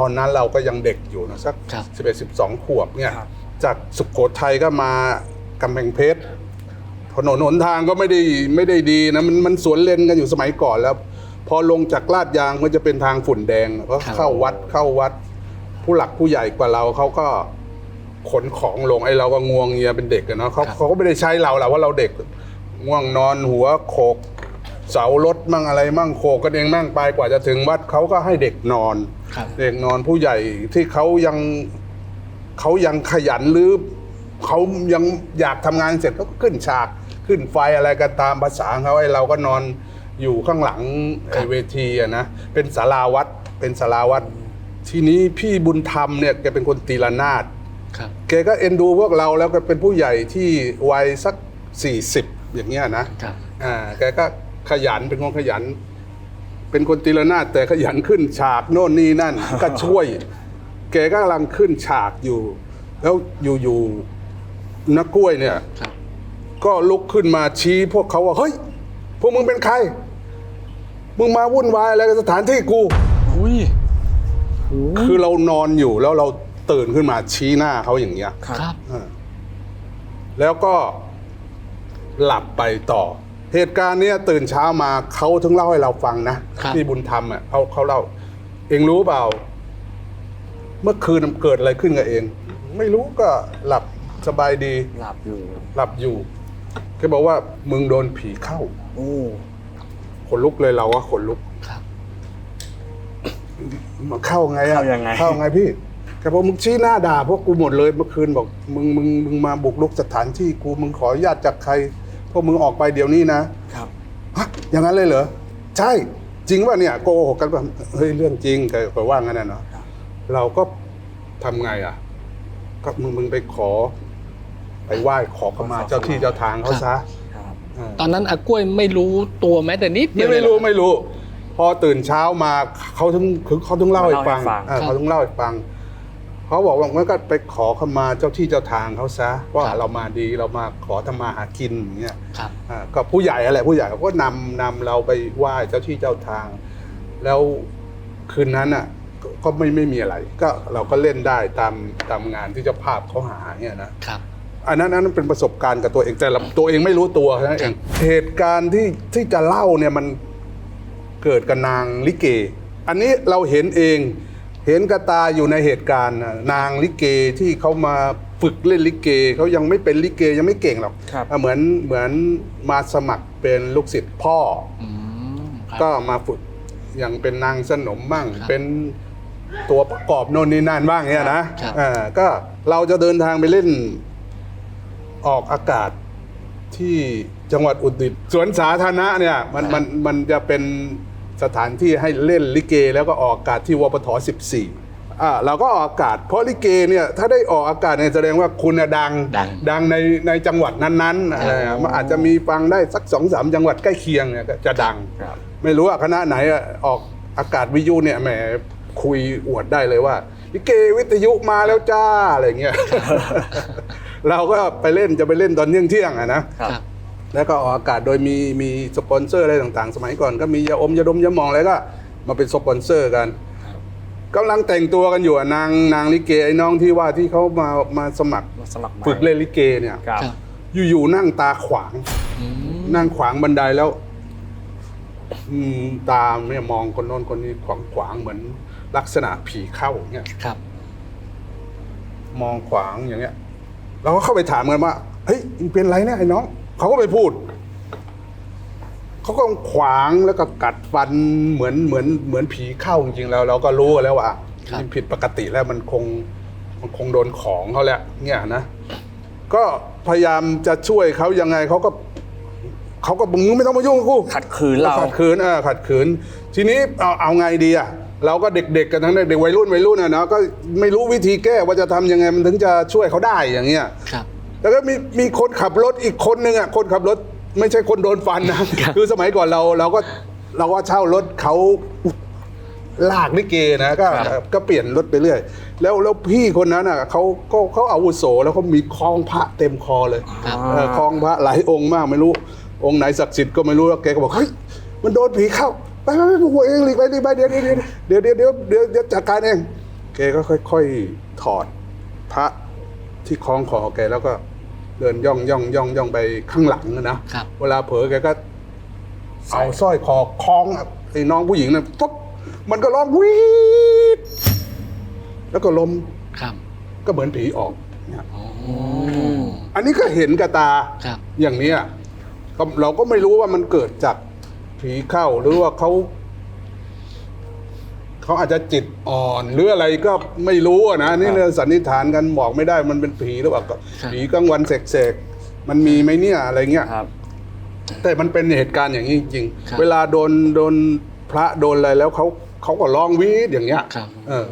ตอนนั้นเราก็ยังเด็กอยู่นะสักครับ สิบเอ็ดสิบสองขวบเนี่ยครับ จากสุโขทัยก็มากำแพงเพชรถนนหนทางก็ไม่ได้ไม่ได้ดีนะมันมันสวนเลนกันอยู่สมัยก่อนแล้ว พอลงจากลาดยางก็จะเป็นทางฝุ่นแดงก็ครับ เข้าวัดเข้าวัด ผู้หลักผู้ใหญ่กว่าเราเขาก็ขนของลงไอ้เราก็งวงเงียเป็นเด็กอะเนาะเขาครับเขาก็ไม่ได้ใช้เราแหละว่าเราเด็กง่วงนอนหัวโขก เสารถมั่งอะไรมั่งโขกกันเองมั่งไปกว่าจะถึงวัดเขาก็ให้เด็กนอน ครับ เด็กนอนผู้ใหญ่ที่เขายังเขายังขยันหรือเขายังอยากทำงานเสร็จก็ขึ้นฉากขึ้นไฟอะไรกันตามภาษาของเขาไอ้เราก็นอนอยู่ข้างหลังไอ้เวทีอะนะเป็นศาลาวัดเป็นศาลาวัด ทีนี้พี่บุญธรรมเนี่ยแกเป็นคนตีละนาด ครับ แกก็เอ็นดูพวกเราแล้วก็เป็นผู้ใหญ่ที่วัยสัก 40 อย่างเงี้ยนะครับ อ่าแกก็ขยันเป็นคนขยัน เป็นคนตีละนาดแต่ขยันขึ้นฉากโน่นนี่นั่น ก็ช่วย แกก็กำลังขึ้นฉากอยู่ แล้วอยู่ๆนักกล้วยเนี่ย ครับก็ลุกขึ้นมาชี้พวกเขาว่า เฮ้ย พวกมึงเป็นใคร มึงมาวุ่นวายอะไรกับสถานที่กู อุ้ยคือเรานอนอยู่แล้วเราตื่นขึ้นมาชี้หน้าเขาอย่างเงี้ย ครับ แล้วก็หลับไปต่อ เหตุการณ์เนี้ยตื่นเช้ามาเขาถึงเล่าให้เราฟังนะครับพี่บุญธรรมอะเขาเขาเล่า เองรู้เปล่า เมื่อคืนมันเกิดอะไรขึ้นกับเอง ไม่รู้ก็หลับสบายดี หลับอยู่หลับอยู่แกบอกว่ามึงโดนผีเข้าโอ้ขนลุกเลยเราก็ขนลุกครับ มาเข้าไงอะเข้ายังไง เข้าไงพี่แกบอกมึงชี้หน้าด่าพวกกูหมดเลยเมื่อคืนบอก มึงมึงมึงมาบุกรุกสถานที่กูมึงขออนุญาตจากใคร พวกมึงออกไปเดี๋ยวนี้นะครับ ฮะอย่างนั้นเลยเหรอ ใช่ จริงป่ะเนี่ยโกหกกันป่ะเฮ้ยเรื่องจริงแกก็ว่างั้นนะเนาะเราก็ทำไงอะ ก็มึงมึงไปขอ ไปไหว้ขอขมาเจ้าที่เจ้าทางเขาซะครับอ่า ตอนนั้นอากล้วยไม่รู้ตัวแม้แต่นิดเดีไม่ยวไม่เลยเหรู้อไม่รู้ พอตื่นเช้ามาเขาถึงคือเขาถึงเล่าให้ฟังเล่าให้ฟัง อ่าครับเขาถึงเล่าให้ฟัง เขาบอกว่างั้นก็ไปขอขมาเจ้าที่เจ้าทางเขาซะว่าครับเรามาดีเรามาขอทำมาหากินอย่างเงี้ยครับ อ่าก็ผู้ใหญ่อะไรผู้ใหญ่เขาก็นำนำเราไปไหว้เจ้าที่เจ้าทาง แล้วคืนนั้นอะก็ก็ไม่ไม่มีอะไร ก็เราก็เล่นได้ตามตามงานที่เจ้าภาพเขาหาเนี่ยนะ ครับ อันนั้นอันนั้นเป็นประสบการณ์กับตัวเองแต่ละตัวเองไม่รู้ตัวแค่นั้นเองเหตุการณ์ที่ที่จะเล่าเนี่ยมันเกิดกับนางลิเก อันนี้เราเห็นเอง เห็นกระตาอยู่ในเหตุการณ์น่ะนางลิเกที่เขามาฝึกเล่นลิเกเขายังไม่เป็นลิเกยังไม่เก่งหรอกครับ อะเหมือนเหมือนมาสมัครเป็นลูกศิษย์พ่อ อืมครับ ก็มาฝึกอย่างเป็นนางสนมบ้างครับเป็นตัวประกอบโน่นนี่นั่นบ้างเนี่ยนะครับอ่าก็เราจะเดินทางไปเล่นออกอากาศที่จังหวัดอุตรดิตถ์สวนสาธารณะเนี่ยมันมันมันจะเป็น สถานที่ให้เล่นลิเก แล้วก็ออกอากาศที่วปท14อ่าเราก็ออกอากาศ เพราะลิเกเนี่ยถ้าได้ออกอากาศเนี่ยแสดงว่าคุณน่ะดังดังดังในในจังหวัดนั้นๆอะไรอะมันอาจจะมีฟังได้สักสองสามจังหวัดใกล้เคียงเนี่ยก็จะดัง ครับ ไม่รู้ว่าคณะไหนอะออกอากาศวิทยุเนี่ยแหมคุยอวดได้เลยว่าลิเกวิทยุมาแล้วจ้าอะไรเงี้ย เราก็ไปเล่นจะไปเล่นตอนเที่ยงเที่ยงๆอะนะ ครับครับ แล้วก็ออกอากาศโดยมีมีสปอนเซอร์อะไรต่างๆ สมัยก่อนก็มียาอมยาดมยาหมองอะไรก็มาเป็นสปอนเซอร์กันกำลังแต่งตัวกันอยู่อะนางนางลิเกไอ้น้องที่ว่าที่เขามามาสมัครมาสมัครใหม่ฝึกเล่นลิเกเนี่ย ครับครับอยู่ๆนั่งตาขวาง อืมนั่งขวางบันไดแล้ว อืมตามเนี่ยมองคนโน้นคนนี้ขวางขวางๆเหมือน ลักษณะผีเข้าอย่างเงี้ย ครับ มองขวางอย่างเงี้ย เราก็เข้าไปถามกันว่า เฮ้ยมึงเป็นไรเนี่ยไอ้น้อง เขาก็ไปพูด เขาก็ขวางแล้วก็กัดฟันเหมือนเหมือนเหมือนผีเข้าจริงๆแล้วเราก็รู้กันแล้วว่าครับมันผิดปกติแล้วมันคงมันคงโดนของเขาแล้วเนี่ยนะก็พยายามจะช่วยเขายังไงเขาก็เขาก็มึงไม่ต้องมายุ่งกับกูขัดขืนเราขัดขืนเออขัดขืน ทีนี้เอาเอาไงดีอะเราก็เด็กๆกันทั้งนั้นเด็กวัยรุ่นวัยรุ่นอะเนาะก็ไม่รู้วิธีแก้ว่าจะทำยังไงมันถึงจะช่วยเขาได้อย่างเงี้ยครับ แล้วก็มีมีคนขับรถอีกคนนึงอะคนขับรถไม่ใช่คนโดนฟันนะคือสมัยก่อนเราเราก็เราก็เช่ารถเขาลากลิเกนะก็ครับก็เปลี่ยนรถไปเรื่อย แล้วแล้วพี่คนนั้นอะเขาก็เขาอาวุโสแล้วเขามีคล้องพระเต็มคอเลยครับเออคลองพระหลายองค์มากไม่รู้ องค์ไหนศักดิ์สิทธิ์ก็ไม่รู้แล้วแกก็บอกเฮ้ยมันโดนผีเข้าไปไปไปพวกเองหลีกไปหลีกไปเดี๋ยวเดี๋ยวเดี๋ยวเดี๋ยวเดี๋ยวเดี๋ยวเดี๋ยวจัดการเองกก็ค่อย ๆถอดพระที่คล้องคอแกแล้วก็ เดินย่องย่องย่องย่องไปข้างหลังอะนะ ครับ เวลาเผลอแกก็เอาสร้อยคอคล้องไอ้น้องผู้หญิงนะตุ๊บมันก็ร้องวีดแล้วก็ล้มครับก็เหมือนผีออกเนี่ยโอ้อันนี้ก็เห็นกับตาครับ อย่างเนี้ยก็เราก็ไม่รู้ว่ามันเกิดจากผีเข้าหรือว่าเขา เขาอาจจะจิตอ่อน หรืออะไรก็ไม่รู้อะนะนี่เราสันนิษฐานกันบอกไม่ได้มันเป็นผีหรือเปล่าก็ผีกลางวันเสกๆมันมีไหมเนี่ยอะไรเงี้ยครับ แต่มันเป็นเหตุการณ์อย่างนี้จริงๆเวลาโดนโดนพระโดนอะไรแล้วเขาเขาก็ร้องวีดอย่างเงี้ยครับเออ